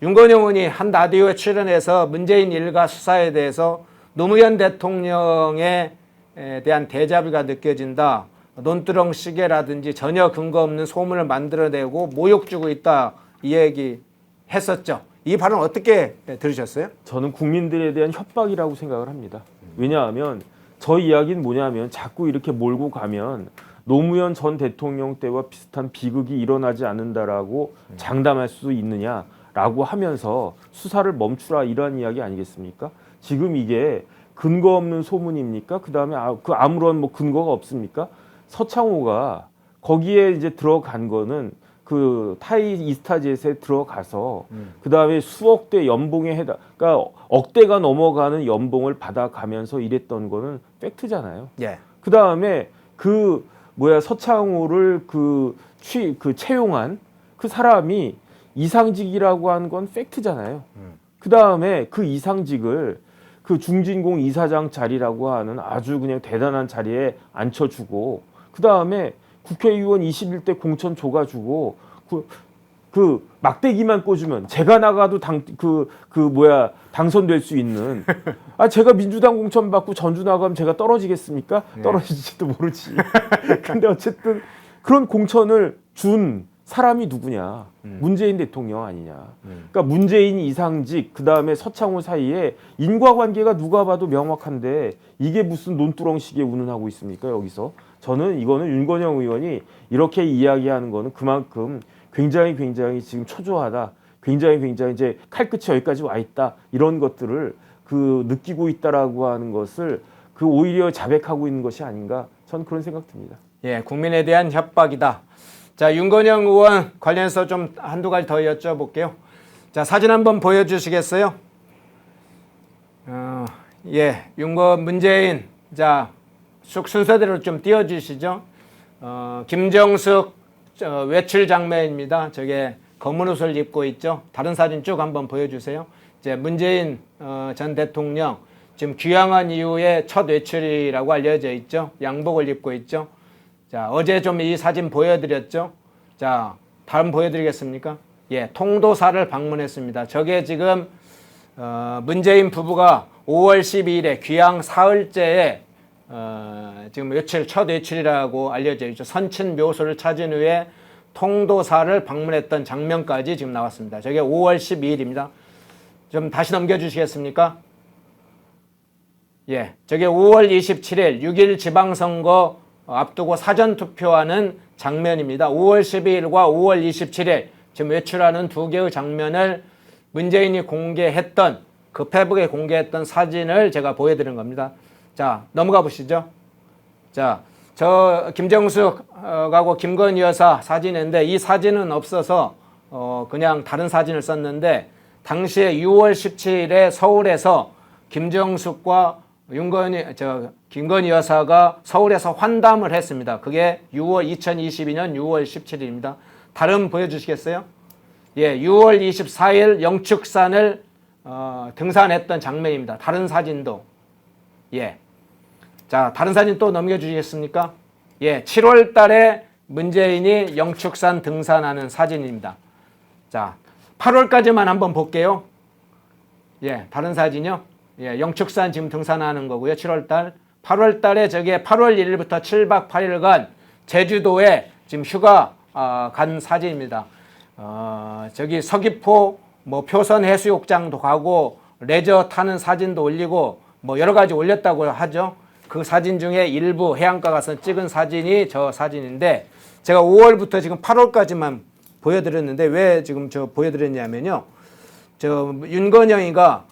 윤건영 의원이 한 라디오에 출연해서 문재인 일가 수사에 대해서 노무현 대통령에 에 대한 대자비가 느껴진다. 논두렁 시계라든지 전혀 근거 없는 소문을 만들어내고 모욕 주고 있다. 이 얘기 했었죠. 이 발언 어떻게 들으셨어요? 저는 국민들에 대한 협박이라고 생각을 합니다. 왜냐하면 저 이야기는 뭐냐면 자꾸 이렇게 몰고 가면 노무현 전 대통령 때와 비슷한 비극이 일어나지 않는다라고 장담할 수 있느냐 라고 하면서 수사를 멈추라 이러한 이야기 아니겠습니까? 지금 이게 근거 없는 소문입니까? 그 다음에 그 아무런 뭐 근거가 없습니까? 서창호가 거기에 이제 들어간 거는 그 타이 이스타젯에 들어가서 그 다음에 수억 대 연봉에 해당, 그러니까 억대가 넘어가는 연봉을 받아가면서 일했던 거는 팩트잖아요. 예. 그 다음에 그 뭐야 서창호를 그 취 그 채용한 그 사람이 이상직이라고 한건 팩트잖아요. 그 다음에 그 이상직을 그 중진공 이사장 자리라고 하는 아주 그냥 대단한 자리에 앉혀주고 그 다음에 국회의원 21대 공천 줘가지고 그, 그 막대기만 꽂으면 제가 나가도 당그그 뭐야 당선될 수 있는 아 제가 민주당 공천 받고 전주 나가면 제가 떨어지겠습니까? 떨어질지도 모르지. 근데 어쨌든 그런 공천을 준 사람이 누구냐? 문재인 대통령 아니냐? 그러니까 문재인 이상직 그 다음에 서창호 사이에 인과관계가 누가 봐도 명확한데 이게 무슨 논두렁식에 운운하고 있습니까 여기서? 저는 이거는 윤건영 의원이 이렇게 이야기하는 거는 그만큼 굉장히 굉장히 지금 초조하다. 굉장히 굉장히 이제 칼끝이 여기까지 와 있다. 이런 것들을 그 느끼고 있다라고 하는 것을 그 오히려 자백하고 있는 것이 아닌가. 전 그런 생각 듭니다. 예, 국민에 대한 협박이다. 자, 윤건영 의원 관련해서 좀 한두 가지 더 여쭤볼게요. 자, 사진 한번 보여주시겠어요? 어, 예, 윤건 문재인 자, 쑥 순서대로 좀 띄워주시죠. 어, 김정숙 저, 외출 장면입니다. 저게 검은 옷을 입고 있죠. 다른 사진 쭉 한번 보여주세요. 이제 문재인 어, 전 대통령 지금 귀향한 이후에 첫 외출이라고 알려져 있죠. 양복을 입고 있죠. 자, 어제 좀 이 사진 보여드렸죠. 자, 다음 보여드리겠습니까? 예, 통도사를 방문했습니다. 저게 지금 어, 문재인 부부가 5월 12일에 귀향 사흘째에 어, 지금 며칠 첫 외출이라고 알려져 있죠. 선친 묘소를 찾은 후에 통도사를 방문했던 장면까지 지금 나왔습니다. 저게 5월 12일입니다. 좀 다시 넘겨주시겠습니까? 예, 저게 5월 27일 6일 지방선거 앞두고 사전 투표하는 장면입니다. 5월 12일과 5월 27일 지금 외출하는 두 개의 장면을 문재인이 공개했던 그 페북에 공개했던 사진을 제가 보여드린 겁니다. 자, 넘어가 보시죠. 자, 저 김정숙하고 김건희 여사 사진인데 이 사진은 없어서 어 그냥 다른 사진을 썼는데 당시에 6월 17일에 서울에서 김정숙과 윤건희 저 김건희 여사가 서울에서 환담을 했습니다. 그게 6월 2022년 6월 17일입니다. 다른 보여주시겠어요? 예, 6월 24일 영축산을 어, 등산했던 장면입니다. 다른 사진도 예. 자, 다른 사진 또 넘겨주시겠습니까? 예, 7월 달에 문재인이 영축산 등산하는 사진입니다. 자, 8월까지만 한번 볼게요. 예, 다른 사진요. 예, 영축산 지금 등산하는 거고요. 7월 달. 8월 달에 저게 8월 1일부터 7박 8일간 제주도에 지금 휴가 어, 간 사진입니다. 어, 저기 서귀포 뭐 표선 해수욕장도 가고 레저 타는 사진도 올리고 뭐 여러 가지 올렸다고 하죠. 그 사진 중에 일부 해안가 가서 찍은 사진이 저 사진인데 제가 5월부터 지금 8월까지만 보여드렸는데 왜 지금 저 보여드렸냐면요. 저 윤건영이가 어,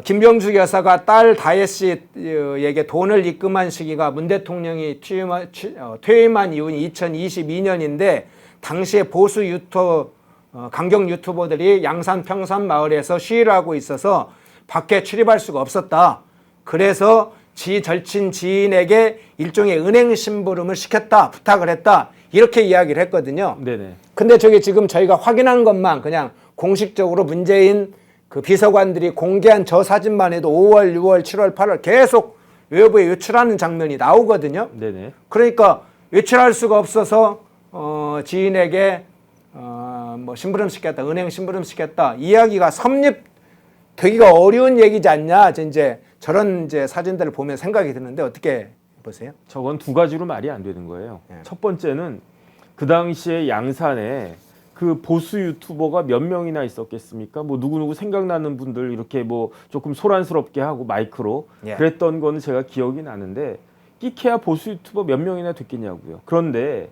김병숙 여사가 딸 다혜 씨에게 돈을 입금한 시기가 문 대통령이 퇴임한, 취- 어, 퇴임한 이후인 2022년인데 당시에 보수 유튜 어, 강경 유튜버들이 양산 평산 마을에서 시위를 하고 있어서 밖에 출입할 수가 없었다. 그래서 지 절친 지인에게 일종의 은행 심부름을 시켰다, 부탁을 했다. 이렇게 이야기를 했거든요. 네네. 근데 저게 지금 저희가 확인한 것만 그냥 공식적으로 문재인 그 비서관들이 공개한 저 사진만 해도 5월, 6월, 7월, 8월 계속 외부에 외출하는 장면이 나오거든요. 네네. 그러니까 외출할 수가 없어서 어, 지인에게 어, 어, 뭐 심부름 시켰다, 은행 심부름 시켰다 이야기가 성립되기가 어려운 얘기지 않냐 이제 저런 이제 사진들을 보면 생각이 드는데 어떻게 보세요? 저건 두 가지로 말이 안 되는 거예요. 예. 첫 번째는 그 당시에 양산에 그 보수 유튜버가 몇 명이나 있었겠습니까? 뭐 누구누구 생각나는 분들 이렇게 뭐 조금 소란스럽게 하고 마이크로 예. 그랬던 거는 제가 기억이 나는데 끼케야 보수 유튜버 몇 명이나 됐겠냐고요. 그런데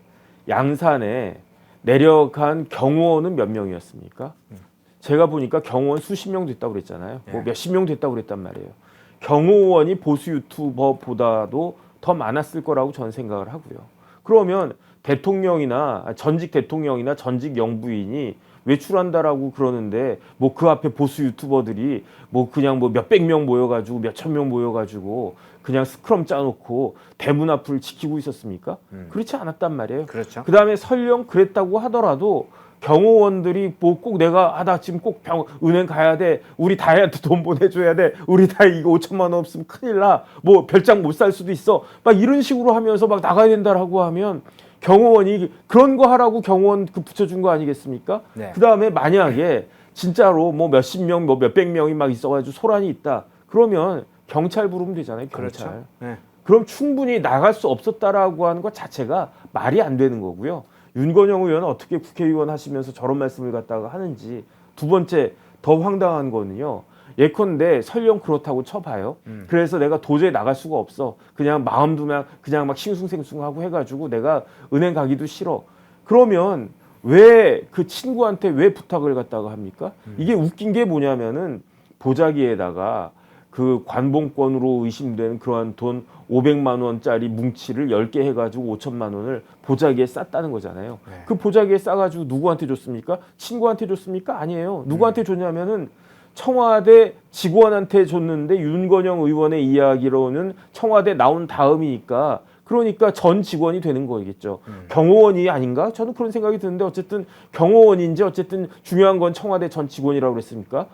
양산에 내려간 경호원은 몇 명이었습니까? 제가 보니까 경호원 수십 명 됐다고 그랬잖아요. 뭐 예. 몇십 명 됐다고 그랬단 말이에요. 경호원이 보수 유튜버보다도 더 많았을 거라고 저는 생각을 하고요. 그러면 대통령이나 전직 대통령이나 전직 영부인이 외출한다라고 그러는데 뭐 그 앞에 보수 유튜버들이 뭐 그냥 뭐 몇백 명 모여가지고 몇천 명 모여가지고 그냥 스크럼 짜놓고 대문 앞을 지키고 있었습니까? 그렇지 않았단 말이에요. 그렇죠. 그 다음에 설령 그랬다고 하더라도 경호원들이 뭐 꼭 내가 아 나 지금 꼭 병, 은행 가야 돼 우리 다혜한테 돈 보내줘야 돼 우리 다혜 이거 5천만 원 없으면 큰일 나뭐 별장 못 살 수도 있어 막 이런 식으로 하면서 막 나가야 된다라고 하면 경호원이 그런 거 하라고 경호원 그 붙여준 거 아니겠습니까? 네. 그 다음에 만약에 진짜로 뭐 몇십 명 뭐 몇백 명이 막 있어가지고 소란이 있다 그러면 경찰 부르면 되잖아요 경찰. 그렇죠. 네. 그럼 충분히 나갈 수 없었다라고 하는 것 자체가 말이 안 되는 거고요. 윤건영 의원은 어떻게 국회의원 하시면서 저런 말씀을 갖다가 하는지 두 번째 더 황당한 거는요. 예컨대 설령 그렇다고 쳐봐요. 그래서 내가 도저히 나갈 수가 없어. 그냥 마음 두면 그냥 막 싱숭생숭하고 해가지고 내가 은행 가기도 싫어. 그러면 왜 그 친구한테 왜 부탁을 갖다가 합니까? 이게 웃긴 게 뭐냐면은 보자기에다가 그 관봉권으로 의심되는 그러한 돈 500만 원짜리 뭉치를 10개 해가지고 5천만 원을 보자기에 쌌다는 거잖아요. 네. 그 보자기에 싸가지고 누구한테 줬습니까? 친구한테 줬습니까? 아니에요. 누구한테 줬냐면은 청와대 직원한테 줬는데 윤건영 의원의 이야기로는 청와대 나온 다음이니까 그러니까 전 직원이 되는 거겠죠. 경호원이 아닌가? 저는 그런 생각이 드는데 어쨌든 경호원인지 어쨌든 중요한 건 청와대 전 직원이라고 그랬습니까?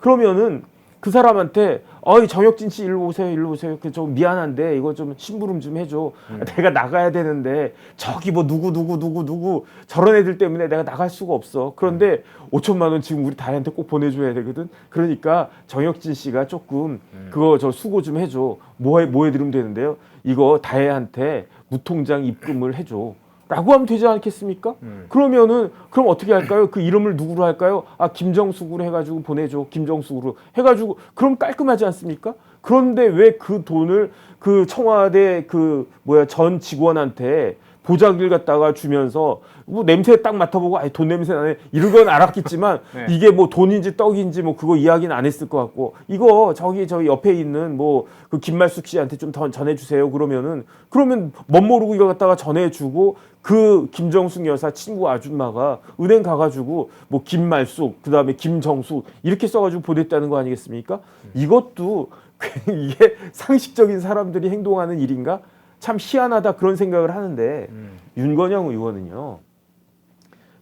그러면은 그 사람한테 어이 정혁진 씨 일로 오세요 일로 오세요. 그 좀 미안한데 이거 좀 심부름 좀 해줘. 내가 나가야 되는데 저기 뭐 누구 누구 누구 누구 저런 애들 때문에 내가 나갈 수가 없어. 그런데 5천만 원 지금 우리 다혜한테 꼭 보내줘야 되거든. 그러니까 정혁진 씨가 조금 그거 저 수고 좀 해줘. 뭐해 뭐 해 드리면 되는데요? 이거 다혜한테 무통장 입금을 해줘 라고 하면 되지 않겠습니까? 그러면은 그럼 어떻게 할까요? 그 이름을 누구로 할까요? 아 김정숙으로 해가지고 보내줘 김정숙으로 해가지고 그럼 깔끔하지 않습니까? 그런데 왜 그 돈을 그 청와대 그 뭐야 전 직원한테 보자기를 갖다가 주면서 뭐 냄새 딱 맡아보고 아이 돈 냄새 나네 이런 건 알았겠지만 네. 이게 뭐 돈인지 떡인지 뭐 그거 이야기는 안 했을 것 같고 이거 저기 저기 옆에 있는 뭐 그 김말숙 씨한테 좀 더 전해주세요 그러면은 그러면 멋 모르고 이거 갖다가 전해주고 그 김정숙 여사 친구 아줌마가 은행 가가지고 뭐 김말숙 그 다음에 김정숙 이렇게 써가지고 보냈다는 거 아니겠습니까? 이것도 괜히 이게 상식적인 사람들이 행동하는 일인가? 참 희한하다 그런 생각을 하는데 윤건영 의원은요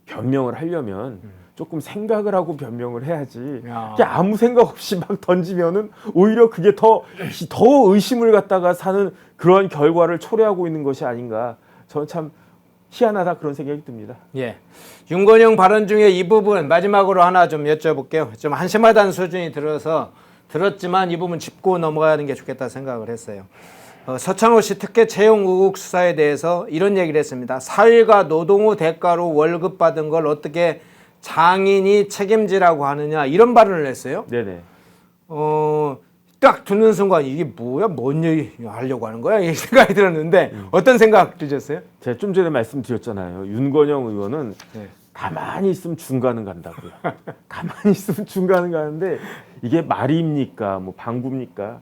변명을 하려면 조금 생각을 하고 변명을 해야지 야. 그게 아무 생각 없이 막 던지면은 오히려 그게 더더 의심을 갖다가 사는 그러한 결과를 초래하고 있는 것이 아닌가 저는 참 희한하다 그런 생각이 듭니다. 예. 윤건영 발언 중에 이 부분 마지막으로 하나 좀 여쭤볼게요. 좀 한심하다는 수준이 들어서 들었지만 이 부분 짚고 넘어가는 게 좋겠다 생각을 했어요. 어, 서창호 씨 특혜 채용 의혹 수사에 대해서 이런 얘기를 했습니다. 사회가 노동 후 대가로 월급 받은 걸 어떻게 장인이 책임지라고 하느냐 이런 발언을 했어요. 네네. 어, 딱 듣는 순간 이게 뭐야? 뭔 얘기 하려고 하는 거야? 이 생각이 들었는데 어떤 생각 드셨어요? 제가 좀 전에 말씀드렸잖아요. 윤건영 의원은 네. 가만히 있으면 중간은 간다고요. 가만히 있으면 중간은 가는데 이게 말입니까? 뭐 방구입니까?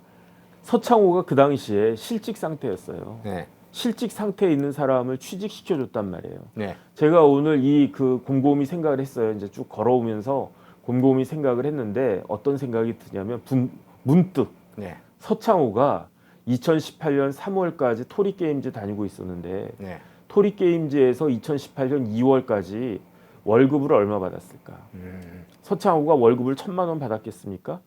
서창호가 그 당시에 실직 상태였어요. 네. 실직 상태에 있는 사람을 취직시켜 줬단 말이에요. 네. 제가 오늘 이 그 곰곰이 생각을 했어요. 이제 쭉 걸어오면서 곰곰이 생각을 했는데 어떤 생각이 드냐면 분- 문득 네. 서창호가 2018년 3월까지 토리 게임즈 다니고 있었는데 네. 토리 게임즈에서 2018년 2월까지 월급을 얼마 받았을까? 서창호가 월급을 천만 원 받았겠습니까?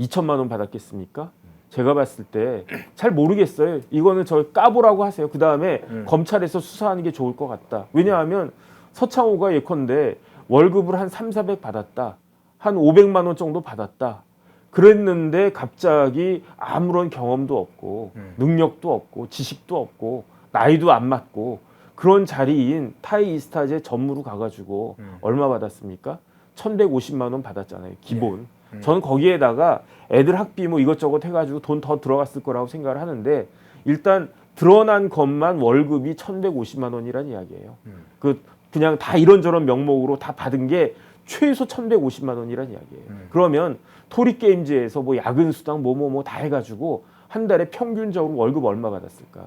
2천만 원 받았겠습니까? 제가 봤을 때 잘 모르겠어요. 이거는 저 까보라고 하세요. 그 다음에 검찰에서 수사하는 게 좋을 것 같다. 왜냐하면 서창호가 예컨대 월급을 한 3, 400 받았다. 한 500만 원 정도 받았다. 그랬는데 갑자기 아무런 경험도 없고 능력도 없고 지식도 없고 나이도 안 맞고 그런 자리인 타이 이스타제 전무로 가가지고 얼마 받았습니까? 1,150만 원 받았잖아요. 기본. 저는 거기에다가 애들 학비 뭐 이것저것 해가지고 돈 더 들어갔을 거라고 생각을 하는데 일단 드러난 것만 월급이 1,150만 원이란 이야기예요. 그 그냥 다 이런저런 명목으로 다 받은 게 최소 1,150만 원이란 이야기예요. 그러면 토리 게임즈에서 뭐 야근 수당 뭐 뭐 뭐 다 해가지고 한 달에 평균적으로 월급 얼마 받았을까?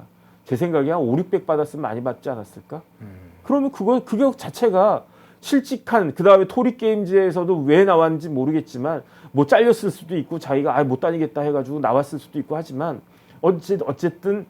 제 생각에 한 5, 600 받았으면 많이 받지 않았을까? 그러면 그거 그게 자체가 실직한 그 다음에 토리 게임즈에서도 왜 나왔는지 모르겠지만 뭐 잘렸을 수도 있고 자기가 아못 다니겠다 해가지고 나왔을 수도 있고 하지만 어찌 어쨌든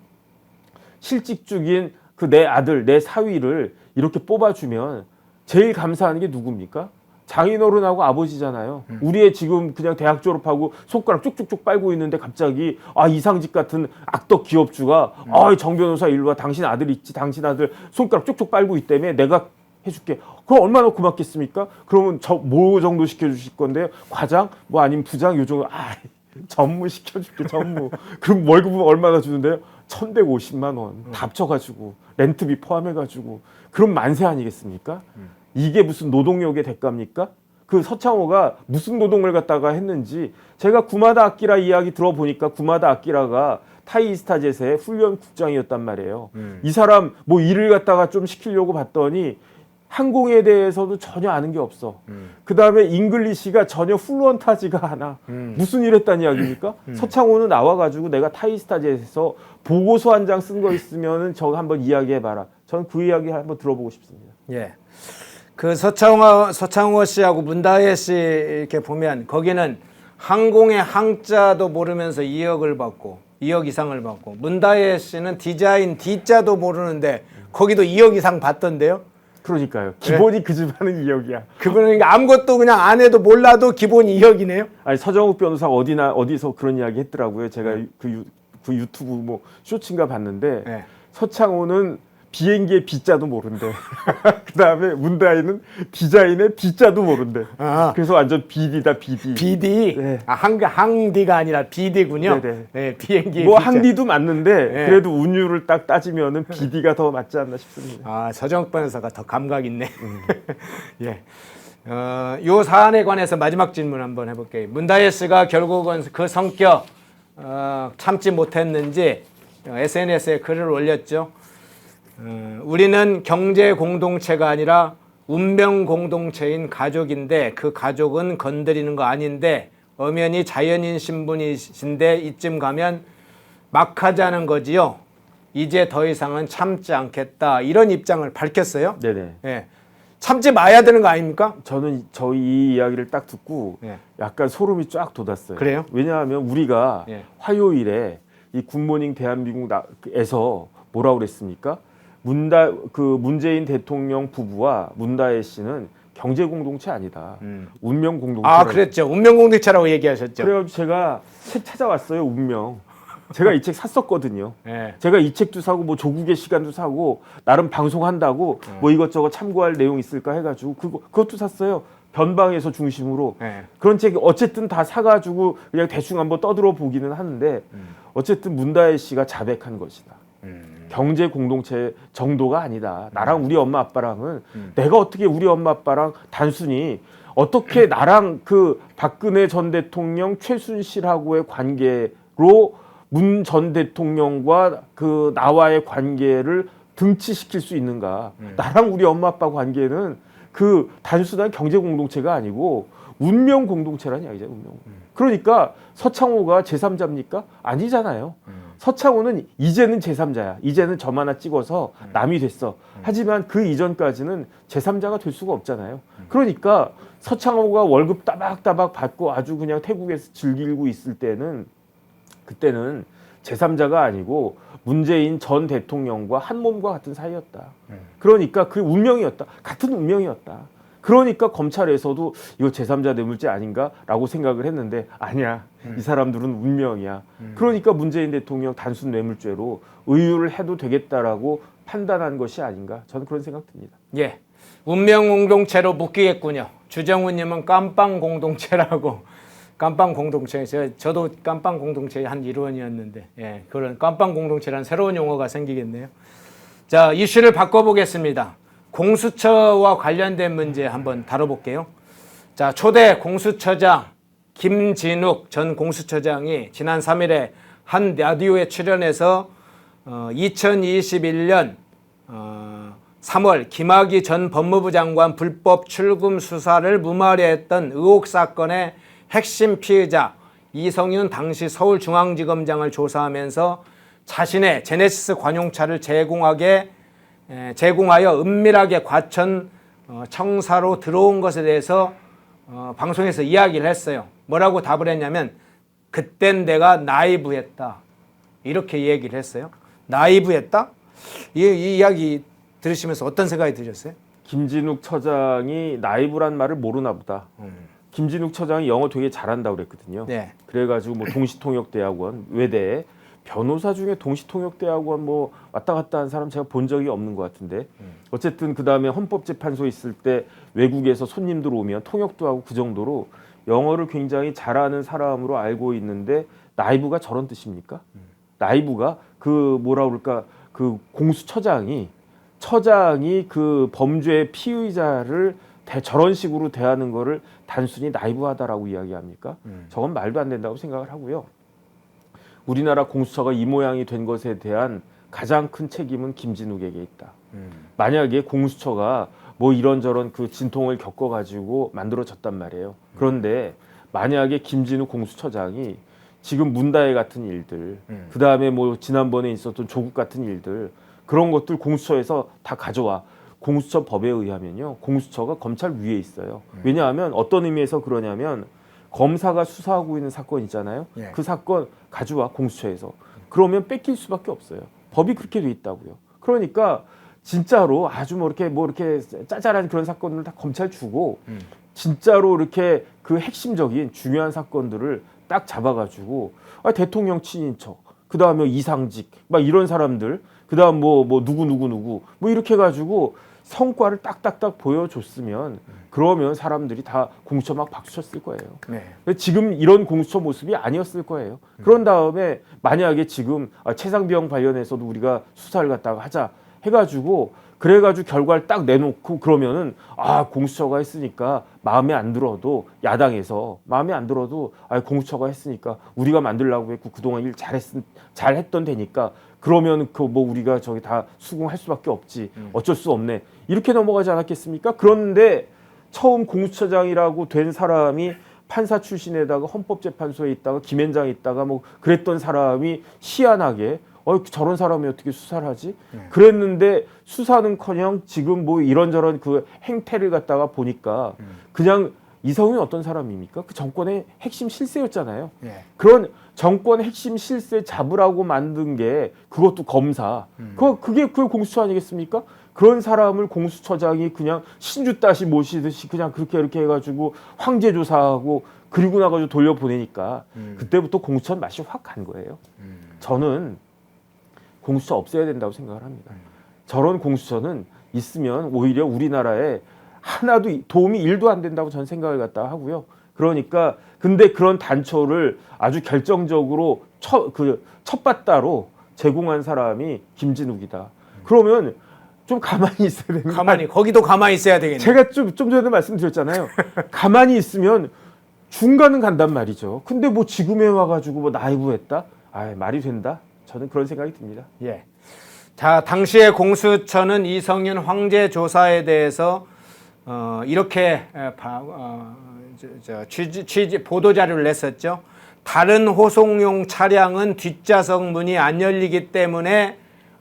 실직 중인 그 내 아들 내 사위를 이렇게 뽑아주면 제일 감사하는 게 누굽니까? 장인어른하고 아버지잖아요. 우리의 지금 그냥 대학 졸업하고 손가락 쭉쭉쭉 빨고 있는데 갑자기 아 이상직 같은 악덕 기업주가 아정 변호사 일로 와 당신 아들 있지 당신 아들 손가락 쭉쭉 빨고 있다며 내가 해줄게. 그럼 얼마나 고맙겠습니까? 그러면 저 뭐 정도 시켜주실 건데요? 과장 뭐 아니면 부장 요 정도 아 전무 시켜줄게 전무. 그럼 월급은 얼마나 주는데요? 1,150만 원. 다 합쳐가지고 렌트비 포함해가지고 그럼 만세 아니겠습니까? 이게 무슨 노동력의 대가입니까? 그 서창호가 무슨 노동을 갖다가 했는지 제가 구마다 아끼라 이야기 들어보니까 구마다 아끼라가 타이스타젯의 훈련 국장이었단 말이에요. 이 사람 뭐 일을 갖다가 좀 시키려고 봤더니 항공에 대해서도 전혀 아는 게 없어. 그 다음에 잉글리시가 전혀 플루언타지가 않아. 무슨 일 했다는 이야기입니까? 서창호는 나와가지고 내가 타이스타젯에서 보고서 한 장 쓴 거 있으면은 저거 한번 이야기해봐라. 저는 그 이야기 한번 들어보고 싶습니다. 예. 그 서창호 서창호 씨하고 문다혜 씨 이렇게 보면 거기는 항공의 항자도 모르면서 2억을 받고 2억 이상을 받고 문다혜 씨는 디자인 D자도 모르는데 거기도 2억 이상 받던데요. 그러니까요. 기본이 그 집안은 이야기야. 그분은 아무것도 그냥 안 해도 몰라도 기본 2억이네요. 아니 서정욱 변호사가 어디나 어디서 그런 이야기 했더라고요. 제가 그, 유, 그 유튜브 뭐 쇼츠인가 봤는데 네. 서창호는 비행기의 B자도 모른대. 그 다음에 문다희는 디자인의 D자도 모른대. 아. 그래서 완전 BD다 BD. BD 네. 아, 항 항디가 아니라 BD군요. 네네. 네, 비행기 뭐 항디도 맞는데 네. 그래도 운율을 딱 따지면은 BD가 더 맞지 않나 싶습니다. 아 서정욱 변호사가 더 감각 있네. 음. 예. 어, 요 사안에 관해서 마지막 질문 한번 해볼게요. 문다혜 씨가 결국은 그 성격 어, 참지 못했는지 SNS에 글을 올렸죠. 어, 우리는 경제 공동체가 아니라 운명 공동체인 가족인데 그 가족은 건드리는 거 아닌데 엄연히 자연인 신분이신데 이쯤 가면 막 하자는 거지요. 이제 더 이상은 참지 않겠다 이런 입장을 밝혔어요. 네네. 예. 참지 마야 되는 거 아닙니까? 저는 저희 이 이야기를 딱 듣고 예. 약간 소름이 쫙 돋았어요. 그래요? 왜냐하면 우리가 예. 화요일에 이 굿모닝 대한민국에서 뭐라 그랬습니까? 문다 그 문재인 대통령 부부와 문다혜 씨는 경제 공동체 아니다. 운명 공동체. 아 그랬죠. 운명 공동체라고 얘기하셨죠. 그래가지고 제가 책 찾아왔어요. 운명. 제가 이 책 샀었거든요. 예. 제가 이 책도 사고 뭐 조국의 시간도 사고 나름 방송한다고 뭐 이것저것 참고할 내용 있을까 해가지고 그거 그것도 샀어요. 변방에서 중심으로 예. 그런 책 어쨌든 다 사가지고 그냥 대충 한번 떠들어 보기는 하는데 어쨌든 문다혜 씨가 자백한 것이다. 경제 공동체 정도가 아니다. 나랑 우리 엄마 아빠랑은 내가 어떻게 우리 엄마 아빠랑 단순히 어떻게 나랑 그 박근혜 전 대통령 최순실하고의 관계로 문 전 대통령과 그 나와의 관계를 등치시킬 수 있는가? 나랑 우리 엄마 아빠 관계는 그 단순한 경제 공동체가 아니고 운명 공동체라는 이야기잖아요. 운명. 그러니까 서창호가 제3자입니까? 아니잖아요. 서창호는 이제는 제3자야. 이제는 점 하나 찍어서 남이 됐어. 하지만 그 이전까지는 제3자가 될 수가 없잖아요. 그러니까 서창호가 월급 따박따박 받고 아주 그냥 태국에서 즐기고 있을 때는 그때는 제3자가 아니고 문재인 전 대통령과 한 몸과 같은 사이였다. 그러니까 그 운명이었다. 같은 운명이었다. 그러니까 검찰에서도 이거 제3자 뇌물죄 아닌가라고 생각을 했는데 아니야. 이 사람들은 운명이야. 그러니까 문재인 대통령 단순 뇌물죄로 의유를 해도 되겠다라고 판단한 것이 아닌가. 저는 그런 생각 듭니다. 예. 운명 공동체로 묶이겠군요. 주정훈님은 깜빵 공동체라고 깜빵 공동체 저, 저도 깜빵 공동체의 한 일원이었는데 예, 그런 깜빵 공동체라는 새로운 용어가 생기겠네요. 자 이슈를 바꿔보겠습니다. 공수처와 관련된 문제 한번 다뤄볼게요. 자 초대 공수처장 김진욱 전 공수처장이 지난 3일에 한 라디오에 출연해서 어, 2021년 어, 3월 김학의 전 법무부 장관 불법 출금 수사를 무마리했던 의혹 사건의 핵심 피의자 이성윤 당시 서울중앙지검장을 조사하면서 자신의 제네시스 관용차를 제공하게 에, 제공하여 은밀하게 과천 어, 청사로 들어온 것에 대해서 어, 방송에서 이야기를 했어요. 뭐라고 답을 했냐면 그땐 내가 나이브했다. 이렇게 얘기를 했어요. 나이브했다? 이, 이 이야기 들으시면서 어떤 생각이 드셨어요? 김진욱 처장이 나이브란 말을 모르나 보다. 김진욱 처장이 영어 되게 잘한다고 그랬거든요. 네. 그래가지고 뭐 동시통역대학원 외대 변호사 중에 동시통역대학원 뭐 왔다 갔다 한 사람 제가 본 적이 없는 것 같은데 어쨌든 그 다음에 헌법재판소 있을 때 외국에서 손님들 오면 통역도 하고 그 정도로 영어를 굉장히 잘하는 사람으로 알고 있는데 나이브가 저런 뜻입니까? 나이브가 그 뭐라 그럴까 그 공수처장이 처장이 그 범죄 피의자를 대, 저런 식으로 대하는 거를 단순히 나이브하다라고 이야기합니까? 저건 말도 안 된다고 생각을 하고요. 우리나라 공수처가 이 모양이 된 것에 대한 가장 큰 책임은 김진욱에게 있다. 만약에 공수처가 뭐 이런저런 그 진통을 겪어가지고 만들어졌단 말이에요. 그런데 만약에 김진욱 공수처장이 지금 문다혜 같은 일들, 음. 그 다음에 뭐 지난번에 있었던 조국 같은 일들 그런 것들 공수처에서 다 가져와. 공수처 법에 의하면요, 공수처가 검찰 위에 있어요. 왜냐하면 어떤 의미에서 그러냐면 검사가 수사하고 있는 사건 있잖아요. 예. 그 사건 가져와 공수처에서. 그러면 뺏길 수밖에 없어요. 법이 그렇게 돼 있다고요. 그러니까 진짜로 아주 뭐 이렇게 뭐 이렇게 짜잘한 그런 사건을 다 검찰 주고 음. 진짜로 이렇게 그 핵심적인 중요한 사건들을 딱 잡아가지고 아, 대통령 친인척, 그 다음에 이상직, 막 이런 사람들, 그 다음 뭐 뭐 누구 누구 누구 뭐 이렇게 해가지고 성과를 딱딱딱 보여줬으면 그러면 사람들이 다 공수처 막 박수 쳤을 거예요. 네. 근데 지금 이런 공수처 모습이 아니었을 거예요. 그런 다음에 만약에 지금 아, 최상병 관련해서도 우리가 수사를 갖다가 하자 해가지고 그래가지고 결과를 딱 내놓고 그러면은 아 공수처가 했으니까 마음에 안 들어도 야당에서 마음에 안 들어도 아 공수처가 했으니까 우리가 만들라고 했고 그동안 일 잘했 잘했던 되니까 그러면 그 뭐 우리가 저기 다 수긍할 수밖에 없지. 어쩔 수 없네. 이렇게 넘어가지 않았겠습니까? 그런데 처음 공수처장이라고 된 사람이 판사 출신에다가 헌법재판소에 있다가 김현장에 있다가 뭐 그랬던 사람이 희한하게 어 저런 사람이 어떻게 수사를 하지? 그랬는데 수사는커녕 지금 뭐 이런저런 그 행태를 갖다가 보니까 그냥 이성윤 어떤 사람입니까? 그 정권의 핵심 실세였잖아요. 예. 그런 정권 핵심 실세 잡으라고 만든 게 그것도 검사. 그 그게 그 공수처 아니겠습니까? 그런 사람을 공수처장이 그냥 신주 따시 모시듯이 그냥 그렇게 이렇게 해가지고 황제 조사하고 그리고 나가지고 돌려 보내니까 그때부터 공수처는 맛이 확 간 거예요. 저는 공수처 없애야 된다고 생각을 합니다. 저런 공수처는 있으면 오히려 우리나라에 하나도 이- 도움이 일도 안 된다고 저는 생각을 갖다 하고요. 그러니까 근데 그런 단초를 아주 결정적으로 첫, 그 첫바따로 제공한 사람이 김진욱이다. 그러면 좀 가만히 있어야 되는 거 가만히 거기도 가만히 있어야 되겠네. 제가 좀, 좀 전에 말씀드렸잖아요. 가만히 있으면 중간은 간단 말이죠. 근데 뭐 지금에 와가지고 뭐 나이브했다? 아 말이 된다? 저는 그런 생각이 듭니다. 예. 자, 당시에 공수처는 이성윤 황제 조사에 대해서 어, 이렇게 에, 바, 어, 저, 저, 취지, 취지 보도 자료를 냈었죠. 다른 호송용 차량은 뒷좌석 문이 안 열리기 때문에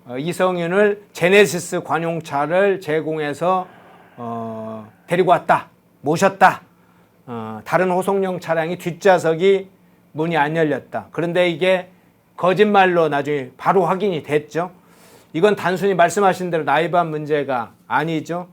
어, 이성윤을 제네시스 관용차를 제공해서 어, 데리고 왔다, 모셨다. 어, 다른 호송용 차량이 뒷좌석이 문이 안 열렸다. 그런데 이게 거짓말로 나중에 바로 확인이 됐죠. 이건 단순히 말씀하신 대로 나이브한 문제가 아니죠.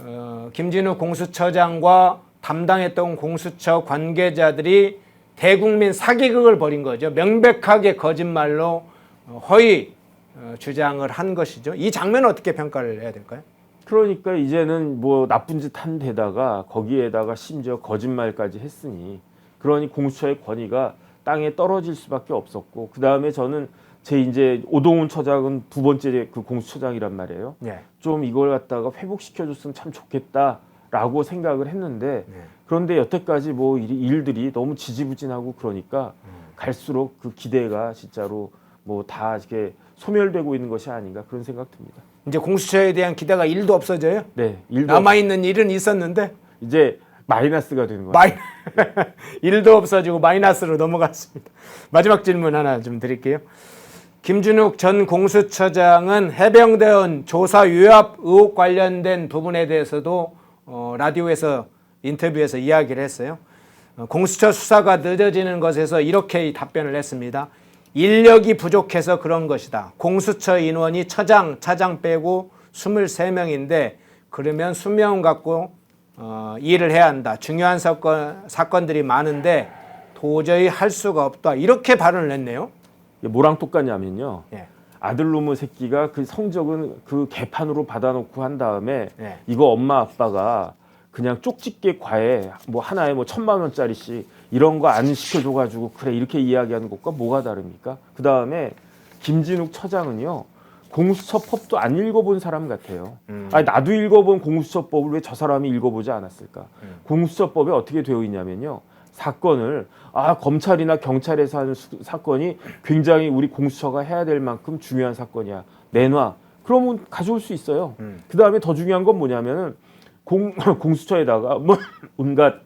어, 김진우 공수처장과 담당했던 공수처 관계자들이 대국민 사기극을 벌인 거죠. 명백하게 거짓말로 어, 허위 어, 주장을 한 것이죠. 이 장면을 어떻게 평가를 해야 될까요? 그러니까 이제는 뭐 나쁜 짓 한 데다가 거기에다가 심지어 거짓말까지 했으니 그러니 공수처의 권위가 땅에 떨어질 수밖에 없었고 그 다음에 저는 제 이제 오동훈 처장은 두 번째 그 공수처장이란 말이에요. 예. 좀 이걸 갖다가 회복시켜줬으면 참 좋겠다라고 생각을 했는데 네. 그런데 여태까지 뭐 일- 일들이 너무 지지부진하고 그러니까 갈수록 그 기대가 진짜로 뭐 다 이렇게 소멸되고 있는 것이 아닌가 그런 생각 듭니다. 이제 공수처에 대한 기대가 일도 없어져요. 네, 일도 남아 있는 일은 있었는데 이제 마이너스가 되는 거예요. 마이 일도 없어지고 마이너스로 넘어갔습니다. 마지막 질문 하나 좀 드릴게요. 김준욱 전 공수처장은 해병대원 조사 유압 의혹 관련된 부분에 대해서도 어, 라디오에서 인터뷰에서 이야기를 했어요. 어, 공수처 수사가 늦어지는 것에서 이렇게 답변을 했습니다. 인력이 부족해서 그런 것이다. 공수처 인원이 처장, 차장 빼고 23명인데 그러면 수명 갖고 어, 일을 해야 한다. 중요한 사건, 사건들이 많은데 도저히 할 수가 없다. 이렇게 발언을 했네요. 뭐랑 똑같냐면요. 예. 아들 놈의 새끼가 그 성적은 그 개판으로 받아놓고 한 다음에 네. 이거 엄마 아빠가 그냥 쪽집게 과외 뭐 하나에 뭐 천만 원짜리씩 이런 거 안 시켜줘가지고 그래 이렇게 이야기하는 것과 뭐가 다릅니까? 그 다음에 김진욱 처장은요 공수처법도 안 읽어본 사람 같아요. 음. 아니 나도 읽어본 공수처법을 왜 저 사람이 읽어보지 않았을까? 공수처법에 어떻게 되어 있냐면요 사건을 아 검찰이나 경찰에서 하는 수- 사건이 굉장히 우리 공수처가 해야 될 만큼 중요한 사건이야 내놔 그러면 가져올 수 있어요. 음. 그 다음에 더 중요한 건 뭐냐면은 공, 공수처에다가 뭐 온갖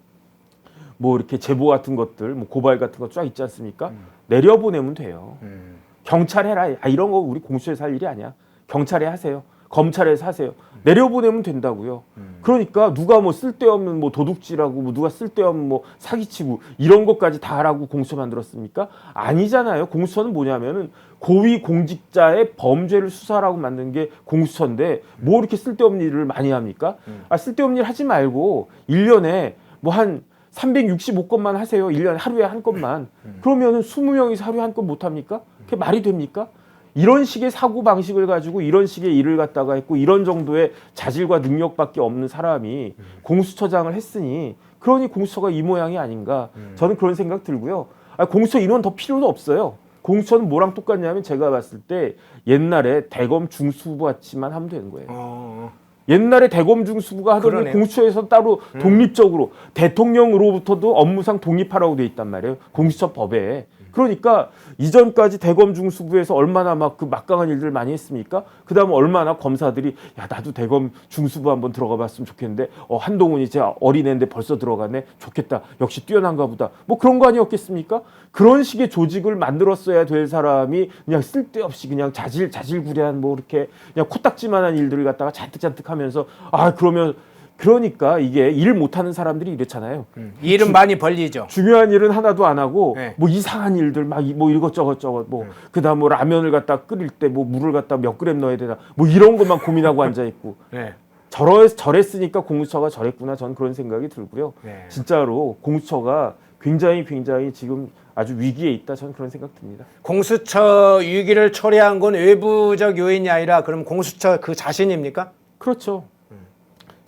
뭐 이렇게 제보 같은 것들, 뭐 고발 같은 거 쫙 있지 않습니까? 내려보내면 돼요. 음. 경찰 해라. 아, 이런 거 우리 공수처에서 할 일이 아니야. 경찰에 하세요. 검찰에서 하세요. 내려보내면 된다고요. 그러니까 누가 뭐 쓸데없는 뭐 도둑질하고 뭐 누가 쓸데없는 뭐 사기치고 이런 것까지 다 하라고 공수처 만들었습니까? 아니잖아요. 공수처는 뭐냐면은 고위 공직자의 범죄를 수사하라고 만든 게 공수처인데 뭐 이렇게 쓸데없는 일을 많이 합니까? 아, 쓸데없는 일 하지 말고 일년에 뭐 한 365건만 하세요. 일년에 하루에 한 건만. 그러면은 20명이서 하루에 한 건 못 합니까? 그게 말이 됩니까? 이런 식의 사고 방식을 가지고 이런 식의 일을 갖다가 했고 이런 정도의 자질과 능력밖에 없는 사람이 공수처장을 했으니 그러니 공수처가 이 모양이 아닌가 저는 그런 생각 들고요. 아, 공수처 인원 더 필요도 없어요. 공수처는 뭐랑 똑같냐면 제가 봤을 때 옛날에 대검 중수부 같이만 하면 되는 거예요. 어, 옛날에 대검 중수부가 하던 게 그러네요. 공수처에서 따로 독립적으로 대통령으로부터도 업무상 독립하라고 돼 있단 말이에요. 공수처 법에. 그러니까 이전까지 대검 중수부에서 얼마나 막 그 막강한 일들 많이 했습니까? 그 다음에 얼마나 검사들이 야 나도 대검 중수부 한번 들어가 봤으면 좋겠는데 어 한동훈이 제 어린애인데 벌써 들어가네 좋겠다 역시 뛰어난가 보다 뭐 그런 거 아니었겠습니까? 그런 식의 조직을 만들었어야 될 사람이 그냥 쓸데없이 그냥 자질 자질구레한 뭐 이렇게 그냥 코딱지만한 일들을 갖다가 잔뜩잔뜩 하면서 아 그러면 그러니까 이게 일 못하는 사람들이 이렇잖아요. 음. 일은 많이 벌리죠. 중요한 일은 하나도 안 하고 네. 뭐 이상한 일들 막 뭐 이것저것 저것 뭐 그다음 뭐 라면을 갖다 끓일 때 뭐 물을 갖다 몇 그램 넣어야 되나 뭐 이런 것만 고민하고 앉아 있고 네. 저러 저랬으니까 공수처가 저랬구나 저는 그런 생각이 들고요. 네. 진짜로 공수처가 굉장히 굉장히 지금 아주 위기에 있다 저는 그런 생각 듭니다. 공수처 위기를 초래한 건 외부적 요인이 아니라 그럼 공수처 그 자신입니까? 그렇죠.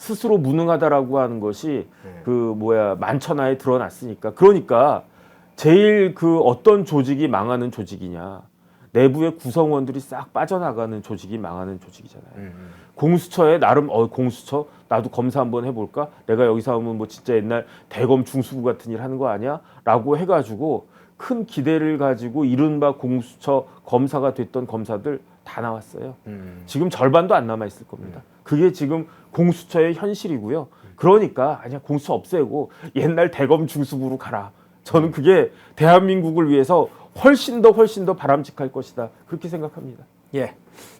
스스로 무능하다라고 하는 것이 그 뭐야 만천하에 드러났으니까 그러니까 제일 그 어떤 조직이 망하는 조직이냐 내부의 구성원들이 싹 빠져나가는 조직이 망하는 조직이잖아요. 공수처에 나름 어 공수처 나도 검사 한번 해볼까? 내가 여기서 하면 뭐 진짜 옛날 대검 중수부 같은 일 하는 거 아니야?라고 해가지고 큰 기대를 가지고 이른바 공수처 검사가 됐던 검사들 다 나왔어요. 지금 절반도 안 남아 있을 겁니다. 그게 지금 공수처의 현실이고요. 그러니까 아니야 공수처 없애고 옛날 대검 중수부로 가라. 저는 그게 대한민국을 위해서 훨씬 더 훨씬 더 바람직할 것이다. 그렇게 생각합니다. 예.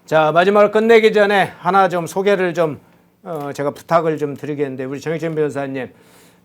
자 마지막으로 끝내기 전에 하나 좀 소개를 좀 어, 제가 부탁을 좀 드리겠는데 우리 정익진 변호사님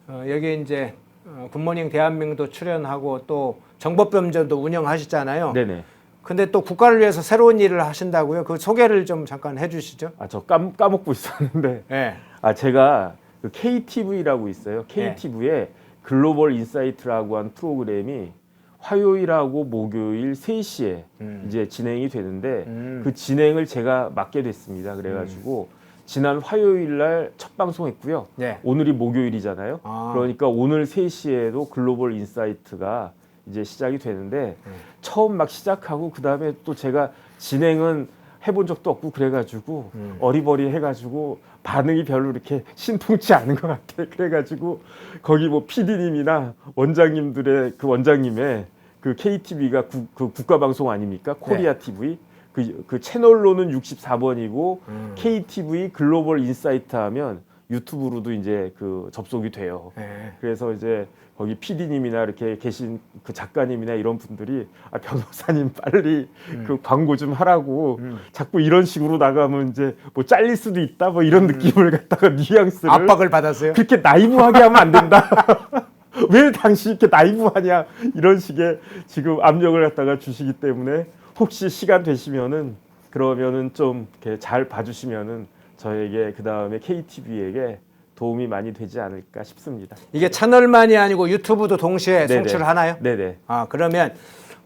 어, 여기 이제 어, 굿모닝 대한민국도 출연하고 또 정보병전도 운영하시잖아요. 네네. 근데 또 국가를 위해서 새로운 일을 하신다고요? 그 소개를 좀 잠깐 해주시죠. 아 저 까먹고 있었는데 예. 아 제가 그 KTV라고 있어요. 네. KTV에 글로벌 인사이트라고 한 프로그램이 화요일하고 목요일 3시에 음. 이제 진행이 되는데 음. 그 진행을 제가 맡게 됐습니다. 그래가지고 지난 화요일 날 첫 방송했고요. 네. 오늘이 목요일이잖아요. 아. 그러니까 오늘 3시에도 글로벌 인사이트가 이제 시작이 되는데 음. 처음 막 시작하고 그 다음에 또 제가 진행은 해본 적도 없고 그래가지고 음. 어리버리 해가지고 반응이 별로 이렇게 신통치 않은 것 같아. 그래가지고 거기 뭐 PD님이나 원장님들의 그 원장님의 그 KTV가 그 국가 방송 아닙니까? 코리아 TV 그, 그 채널로는 64번이고 음. KTV 글로벌 인사이트 하면 유튜브로도 이제 그 접속이 돼요. 네. 그래서 이제 거기 PD님이나 이렇게 계신 그 작가님이나 이런 분들이 아 변호사님 빨리 그 광고 좀 하라고 음. 자꾸 이런 식으로 나가면 이제 뭐 잘릴 수도 있다 뭐 이런 느낌을 갖다가 뉘앙스를 압박을 받았어요. 그렇게 나이브하게 하면 안 된다. 왜 당신 이렇게 나이브하냐 이런 식의 지금 압력을 갖다가 주시기 때문에 혹시 시간 되시면은 그러면은 좀 이렇게 잘 봐주시면은 저에게 그 다음에 KTV에게 도움이 많이 되지 않을까 싶습니다. 이게 채널만이 아니고 유튜브도 동시에 네네. 송출을 하나요? 네네. 아 그러면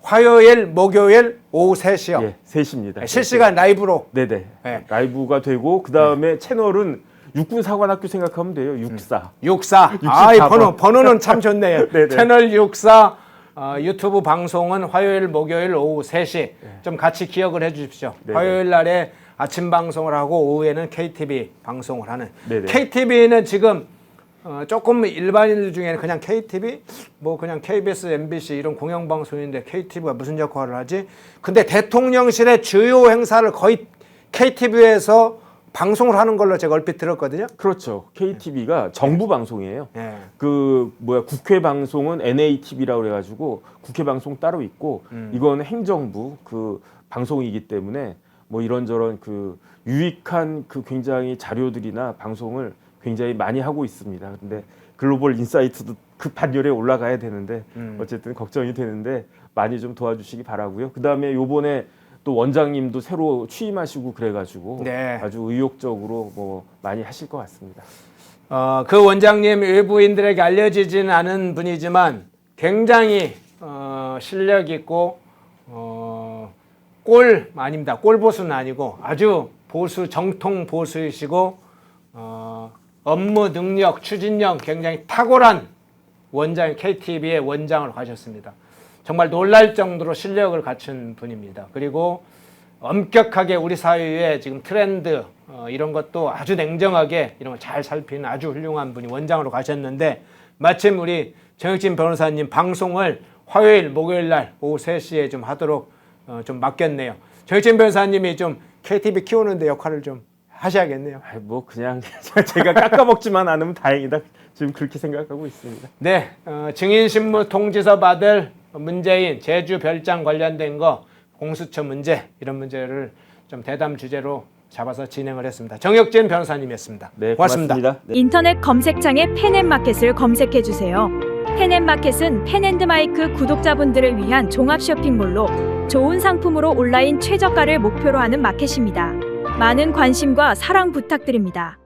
화요일, 목요일 오후 3시요. 예, 셋입니다. 실시간 라이브로. 네네. 네. 라이브가 되고 그 다음에 채널은 육군 사관학교 생각하면 돼요. 육사. 64. 64 아, 이 번. 번호 번호는 참 좋네요. 채널 64 어, 유튜브 방송은 화요일, 목요일 오후 3시. 좀 같이 기억을 해 주십시오. 네네. 화요일 날에 아침 방송을 하고 오후에는 KTV 방송을 하는. 네네. KTV는 지금 어, 조금 일반인들 중에는 그냥 KTV, 뭐 그냥 KBS, MBC 이런 공영방송인데 KTV가 무슨 역할을 하지? 근데 대통령실의 주요 행사를 거의 KTV에서 방송을 하는 걸로 제가 얼핏 들었거든요. 그렇죠. KTV가 정부 방송이에요. 예. 그 뭐야 국회 방송은 NATV라고 그래가지고 국회 방송 따로 있고 음. 이건 행정부 그 방송이기 때문에 뭐 이런저런 그 유익한 그 굉장히 자료들이나 방송을 굉장히 많이 하고 있습니다. 근데 글로벌 인사이트도 그 급한 열에 올라가야 되는데 음. 어쨌든 걱정이 되는데 많이 좀 도와주시기 바라고요. 그 다음에 요번에 또 원장님도 새로 취임하시고 그래가지고 네. 아주 의욕적으로 뭐 많이 하실 것 같습니다. 어, 그 원장님 외부인들에게 알려지진 않은 분이지만 굉장히 어, 실력 있고 어, 골 아닙니다. 골 보수는 아니고 아주 보수 정통 보수이시고 어, 업무 능력 추진력 굉장히 탁월한 원장 KTV의 원장을 가셨습니다. 정말 놀랄 정도로 실력을 갖춘 분입니다. 그리고 엄격하게 우리 사회의 지금 트렌드 어, 이런 것도 아주 냉정하게 이런 걸 잘 살피는 아주 훌륭한 분이 원장으로 가셨는데 마침 우리 정혁진 변호사님 방송을 화요일 목요일 날 오후 3시에 좀 하도록 어, 좀 맡겼네요. 정혁진 변호사님이 좀 KTV 키우는데 역할을 좀 하셔야겠네요. 아이, 뭐 그냥 제가 깎아먹지만 않으면 다행이다. 지금 그렇게 생각하고 있습니다. 네, 어, 증인신문 통지서 받을 문재인 제주 별장 관련된 거 공수처 문제 이런 문제를 좀 대담 주제로 잡아서 진행을 했습니다. 정혁진 변호사님이었습니다. 네, 고맙습니다. 고맙습니다. 네. 인터넷 검색창에 펜앤마켓을 검색해 주세요. 펜앤마켓은 펜앤드마이크 구독자분들을 위한 종합 쇼핑몰로 좋은 상품으로 온라인 최저가를 목표로 하는 마켓입니다. 많은 관심과 사랑 부탁드립니다.